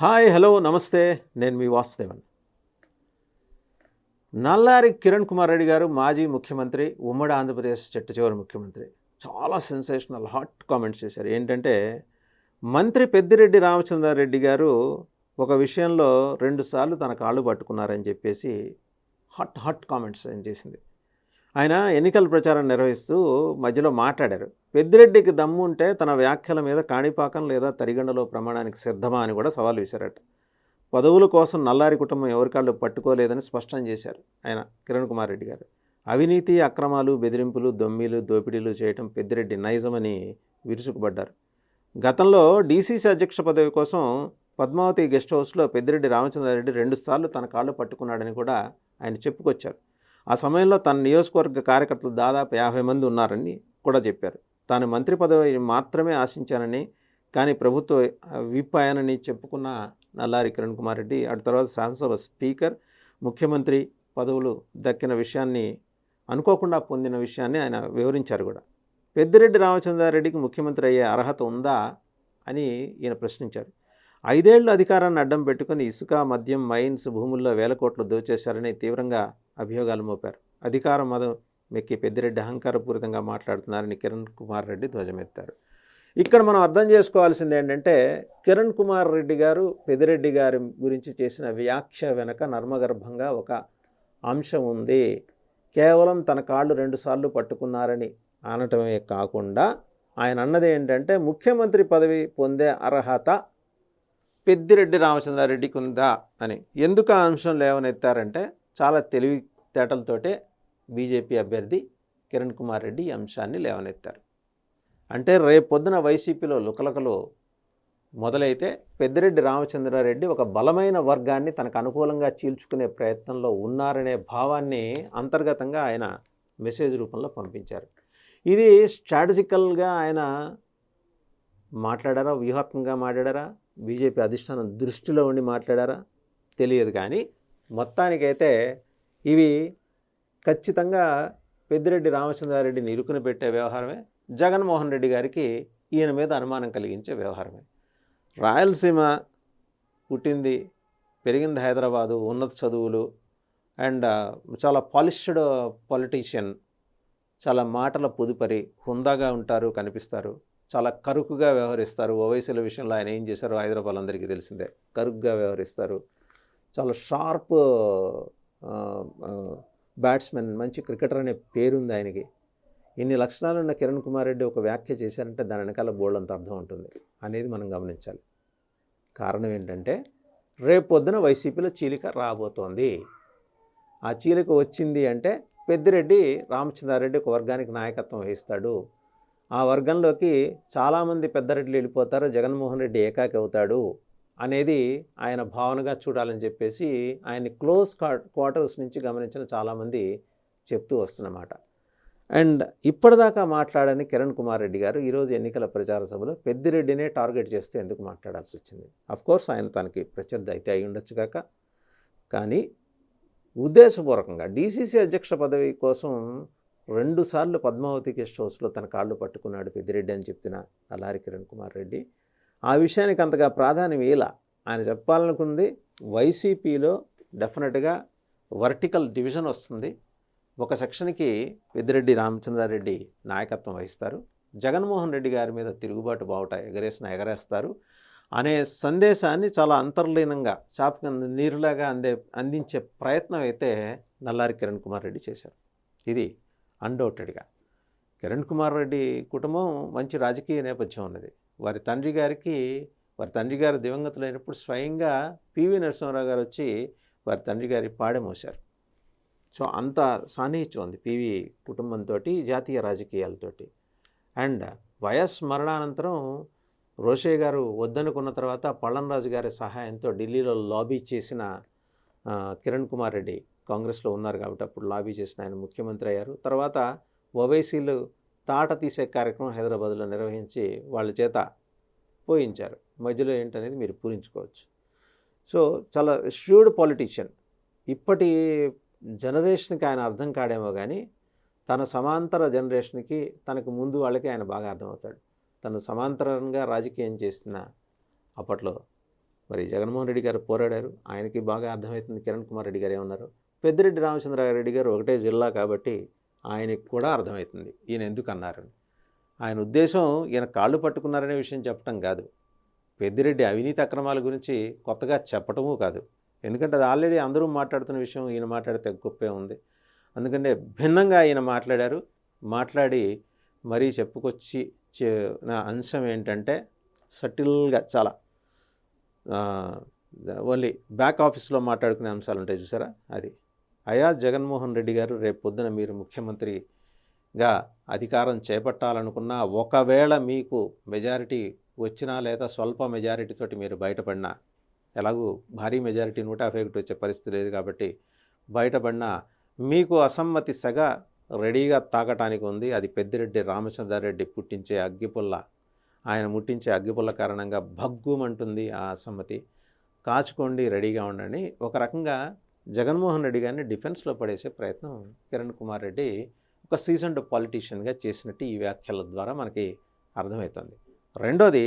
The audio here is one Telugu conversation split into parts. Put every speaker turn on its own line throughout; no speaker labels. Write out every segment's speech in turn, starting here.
హాయ్ హలో నమస్తే. నేను మీ వాసుదేవన్. నల్లారి కిరణ్ కుమార్ రెడ్డి గారు మాజీ ముఖ్యమంత్రి ఉమ్మడి ఆంధ్రప్రదేశ్ చెట్టు చివరి ముఖ్యమంత్రి. చాలా సెన్సేషనల్ హాట్ కామెంట్స్ చేశారు. ఏంటంటే మంత్రి పెద్దిరెడ్డి రామచంద్రారెడ్డి గారు ఒక విషయంలో రెండుసార్లు తన కాళ్ళు పట్టుకున్నారని చెప్పేసి హాట్ హాట్ కామెంట్స్ ఏం చేసింది. ఆయన ఎన్నికల ప్రచారం నిర్వహిస్తూ మధ్యలో మాట్లాడారు. పెద్దిరెడ్డికి దమ్ము ఉంటే తన వ్యాఖ్యల మీద కాణిపాకం లేదా తరిగండలో ప్రమాణానికి సిద్ధమా అని కూడా సవాల్ విసిరారట పదవుల కోసం నల్లారి కుటుంబం ఎవరికాళ్ళు పట్టుకోలేదని స్పష్టం చేశారు ఆయన కిరణ్ కుమార్ రెడ్డి గారు. అవినీతి అక్రమాలు బెదిరింపులు దొమ్మిలు దోపిడీలు చేయటం పెద్దిరెడ్డి నైజమని విరుచుకుపడ్డారు. గతంలో డీసీసీ అధ్యక్ష పదవి కోసం పద్మావతి గెస్ట్ హౌస్లో పెద్దిరెడ్డి రామచంద్రారెడ్డి రెండుసార్లు తన కాళ్ళు పట్టుకున్నాడని కూడా ఆయన చెప్పుకొచ్చారు. ఆ సమయంలో తన నియోజకవర్గ కార్యకర్తలు దాదాపు యాభై మంది ఉన్నారని కూడా చెప్పారు. తాను మంత్రి పదవి మాత్రమే ఆశించానని కానీ ప్రభుత్వ విప్ ఆయనని చెప్పుకున్న నల్లారి కిరణ్ కుమార్ రెడ్డి అటు తర్వాత శాసనసభ స్పీకర్ ముఖ్యమంత్రి పదవులు దక్కిన విషయాన్ని అనుకోకుండా పొందిన విషయాన్ని ఆయన వివరించారు కూడా. పెద్దిరెడ్డి రామచంద్రారెడ్డికి ముఖ్యమంత్రి అయ్యే అర్హత ఉందా అని ఈయన ప్రశ్నించారు. ఐదేళ్ళు అధికారాన్ని అడ్డం పెట్టుకుని ఇసుక మద్యం మైన్స్ భూముల్లో వేల కోట్లు దోచేశారని తీవ్రంగా అభియోగాలు మోపారు. అధికారం మదం మెక్కి పెద్దిరెడ్డి అహంకారపూరితంగా మాట్లాడుతున్నారని కిరణ్ కుమార్ రెడ్డి ధ్వజమెత్తారు. ఇక్కడ మనం అర్థం చేసుకోవాల్సింది ఏంటంటే కిరణ్ కుమార్ రెడ్డి గారు పెద్దిరెడ్డి గారి గురించి చేసిన వ్యాఖ్య వెనక నర్మగర్భంగా ఒక అంశం ఉంది. కేవలం తన కాళ్ళు రెండుసార్లు పట్టుకున్నారని అనటమే కాకుండా ఆయన అన్నది ఏంటంటే ముఖ్యమంత్రి పదవి పొందే అర్హత పెద్దిరెడ్డి రామచంద్రారెడ్డికి ఉందా అని ఎందుకు ఆ అంశం లేవనెత్తారంటే చాలా తెలివి తేటలతోటే బీజేపీ అభ్యర్థి కిరణ్ కుమార్ రెడ్డి ఈ అంశాన్ని లేవనెత్తారు. అంటే రేపు పొద్దున వైసీపీలో లుకలకలు మొదలైతే పెద్దిరెడ్డి రామచంద్రారెడ్డి ఒక బలమైన వర్గాన్ని తనకు అనుకూలంగా చీల్చుకునే ప్రయత్నంలో ఉన్నారనే భావాన్ని అంతర్గతంగా ఆయన మెసేజ్ రూపంలో పంపించారు. ఇది స్ట్రాటజికల్గా ఆయన మాట్లాడారా? వ్యూహాత్మకంగా మాట్లాడారా? బీజేపీ అధిష్టానం దృష్టిలో ఉండి మాట్లాడారా? తెలియదు కానీ మొత్తానికైతే ఇవి ఖచ్చితంగా పెద్దిరెడ్డి రామచంద్రారెడ్డిని ఇరుకున పెట్టే వ్యవహారమే జగన్మోహన్ రెడ్డి గారికి ఈయన మీద అనుమానం కలిగించే వ్యవహారమే. రాయలసీమ పుట్టింది పెరిగింది హైదరాబాదు ఉన్నత చదువులు అండ్ చాలా పాలిష్డ్ పొలిటీషియన్ చాలా మాటల పొదుపరి హుందాగా ఉంటారు కనిపిస్తారు. చాలా కరుకుగా వ్యవహరిస్తారు. ఓవైసీల విషయంలో ఆయన ఏం చేశారు హైదరాబాద్ అందరికీ తెలిసిందే. కరుకుగా వ్యవహరిస్తారు. చాలా షార్ప్ బ్యాట్స్మెన్ మంచి క్రికెటర్ అనే పేరుంది ఆయనకి. ఇన్ని లక్షణాలు ఉన్న కిరణ్ కుమార్ రెడ్డి ఒక వ్యాఖ్య చేశారంటే దాని వెనకాల బోల్డంత అర్థం ఉంటుంది అనేది మనం గమనించాలి. కారణం ఏంటంటే రేపు పొద్దున వైసీపీలో చీలిక రాబోతోంది. ఆ చీలిక వచ్చింది అంటే పెద్దిరెడ్డి రామచంద్రారెడ్డి ఒక వర్గానికి నాయకత్వం వహిస్తాడు. ఆ వర్గంలోకి చాలామంది పెద్దరెడ్లు వెళ్ళిపోతారు జగన్మోహన్ రెడ్డి ఏకాకి అవుతాడు అనేది ఆయన భావనగా చూడాలని చెప్పేసి ఆయన్ని క్లోజ్ క్వార్టర్స్ నుంచి గమనించిన చాలామంది చెప్తూ వస్తున్నమాట. అండ్ ఇప్పటిదాకా మాట్లాడని కిరణ్ కుమార్ రెడ్డి గారు ఈరోజు ఎన్నికల ప్రచార సభలో పెద్దిరెడ్డినే టార్గెట్ చేస్తూ ఎందుకు మాట్లాడాల్సి వచ్చింది? కోర్స్ ఆయన తనకి ప్రత్యర్థి అయితే అయి ఉండొచ్చు కాక. కానీ ఉద్దేశపూర్వకంగా డీసీసీ అధ్యక్ష పదవి కోసం రెండుసార్లు పద్మావతి గెస్ట్ హౌస్లో తన కాళ్ళు పట్టుకున్నాడు పెద్దిరెడ్డి అని చెప్పిన అల్లారి కిరణ్ కుమార్ రెడ్డి. ఆ విషయానికి అంతగా ప్రాధాన్యం ఇలా ఆయన చెప్పాలనుకుంది వైసీపీలో డెఫినెట్గా వర్టికల్ డివిజన్ వస్తుంది. ఒక సెక్షన్కి పెద్దిరెడ్డి రామచంద్రారెడ్డి నాయకత్వం వహిస్తారు. జగన్మోహన్ రెడ్డి గారి మీద తిరుగుబాటు బావుట ఎగరేసిన ఎగరేస్తారు. అనే సందేశాన్ని చాలా అంతర్లీనంగా చాప నీరులాగా అందే అందించే ప్రయత్నం అయితే నల్లారి కిరణ్ కుమార్ రెడ్డి చేశారు. ఇది అన్డౌటెడ్గా కిరణ్ కుమార్ రెడ్డి కుటుంబం మంచి రాజకీయ నేపథ్యం ఉన్నది. వారి తండ్రి గారికి వారి తండ్రి గారు దివంగతులైనప్పుడు స్వయంగా పివి నరసింహారావు గారు వచ్చి వారి తండ్రి గారి పాడె మోశారు. సో అంత సాన్నిహిత్యం ఉంది పివి కుటుంబంతో జాతీయ రాజకీయాలతోటి అండ్ వయస్ మరణానంతరం రోషయ్య గారు వద్దనుకున్న తర్వాత పళ్ళంరాజు గారి సహాయంతో ఢిల్లీలో లాబీ చేసిన కిరణ్ కుమార్ రెడ్డి కాంగ్రెస్లో ఉన్నారు కాబట్టి అప్పుడు లాబీ చేసిన ఆయన ముఖ్యమంత్రి అయ్యారు. తర్వాత ఒవైసీలు తాట తీసే కార్యక్రమం హైదరాబాద్లో నిర్వహించి వాళ్ళ చేత పోయించారు. మధ్యలో ఏంటనేది మీరు పూరించుకోవచ్చు. సో చాలా ష్యూడ్ పాలిటీషియన్ ఇప్పటి జనరేషన్కి ఆయన అర్థం కాడేమో కానీ తన సమాంతర జనరేషన్కి తనకు ముందు వాళ్ళకి ఆయన బాగా అర్థమవుతాడు. తను సమాంతరంగా రాజకీయం చేసిన అప్పట్లో మరి జగన్మోహన్ రెడ్డి గారు పోరాడారు. ఆయనకి బాగా అర్థమవుతుంది. కిరణ్ కుమార్ రెడ్డి గారు ఏమన్నారు? పెద్దిరెడ్డి రామచంద్రారెడ్డి గారు ఒకటే జిల్లా కాబట్టి ఆయనకు కూడా అర్థమవుతుంది. ఈయన ఎందుకు అన్నారని ఆయన ఉద్దేశం ఈయన కాళ్ళు పట్టుకున్నారనే విషయం చెప్పడం కాదు. పెద్దిరెడ్డి అవినీతి అక్రమాల గురించి కొత్తగా చెప్పటమూ కాదు. ఎందుకంటే అది ఆల్రెడీ అందరూ మాట్లాడుతున్న విషయం ఈయన మాట్లాడితే గొప్పే ఉంది. అందుకంటే భిన్నంగా ఈయన మాట్లాడారు. మాట్లాడి మరీ చెప్పుకొచ్చి నా అంశం ఏంటంటే సటిల్గా చాలా ఓన్లీ బ్యాక్ ఆఫీస్లో మాట్లాడుకునే అంశాలు ఉంటాయి చూసారా? అది. అయా జగన్మోహన్ రెడ్డి గారు రేపు పొద్దున మీరు ముఖ్యమంత్రిగా అధికారం చేపట్టాలనుకున్నా ఒకవేళ మీకు మెజారిటీ వచ్చినా లేదా స్వల్ప మెజారిటీతోటి మీరు బయటపడినా ఎలాగూ భారీ మెజారిటీ నూట యాభై ఒకటి వచ్చే పరిస్థితి లేదు కాబట్టి బయటపడినా మీకు అసమ్మతి సగ రెడీగా తాకటానికి ఉంది. అది పెద్దిరెడ్డి రామచంద్రారెడ్డి పుట్టించే అగ్గిపుల్ల. ఆయన ముట్టించే అగ్గిపుల్ల కారణంగా భగ్గుమంటుంది ఆ అసమ్మతి. కాచుకోండి రెడీగా ఉండండి. ఒక రకంగా జగన్మోహన్ రెడ్డి గారిని డిఫెన్స్లో పడేసే ప్రయత్నం కిరణ్ కుమార్ రెడ్డి ఒక సీజన్డ్ పాలిటీషియన్గా చేసినట్టు ఈ వ్యాఖ్యల ద్వారా మనకి అర్థమవుతుంది. రెండోది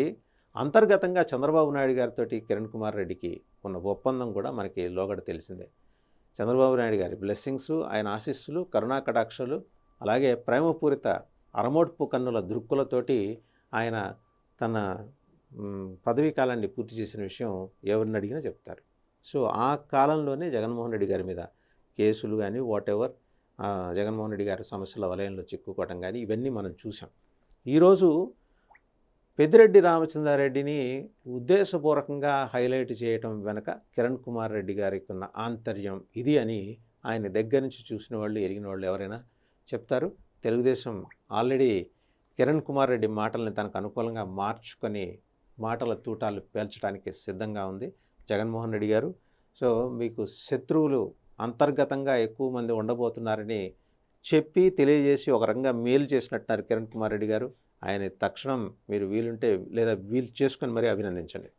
అంతర్గతంగా చంద్రబాబు నాయుడు గారితో కిరణ్ కుమార్ రెడ్డికి ఉన్న ఒప్పందం కూడా మనకి లోగడ తెలిసిందే. చంద్రబాబు నాయుడు గారి బ్లెస్సింగ్స్ ఆయన ఆశీస్సులు కరుణా కటాక్షలు అలాగే ప్రేమపూరిత అరమోడ్పు కన్నుల దృక్కులతోటి ఆయన తన పదవీ కాలాన్ని పూర్తి చేసిన విషయం ఎవరిని అడిగినా చెప్తారు. సో ఆ కాలంలోనే జగన్మోహన్ రెడ్డి గారి మీద కేసులు కానీ వాట్ ఎవర్ జగన్మోహన్ రెడ్డి గారి సమస్యల వలయంలో చిక్కుకోవటం కానీ ఇవన్నీ మనం చూసాం ఈరోజు పెద్దిరెడ్డి రామచంద్రారెడ్డిని ఉద్దేశపూర్వకంగా హైలైట్ చేయటం వెనక కిరణ్ కుమార్ రెడ్డి గారికి ఉన్న ఆంతర్యం ఇది అని ఆయన దగ్గర నుంచి చూసిన వాళ్ళు ఎరిగిన వాళ్ళు ఎవరైనా చెప్తారు. తెలుగుదేశం ఆల్రెడీ కిరణ్ కుమార్ రెడ్డి మాటల్ని తనకు అనుకూలంగా మార్చుకొని మాటల తూటాలు పేల్చడానికి సిద్ధంగా ఉంది. జగన్మోహన్ రెడ్డి గారు. సో మీకు శత్రువులు అంతర్గతంగా ఎక్కువ మంది ఉండబోతున్నారని చెప్పి తెలియజేసి ఒక రకంగా మేలు చేసినట్టున్నారు కిరణ్ కుమార్ రెడ్డి గారు. ఆయన తక్షణం మీరు వీలుంటే లేదా వీలు చేసుకొని మరీ అభినందించండి.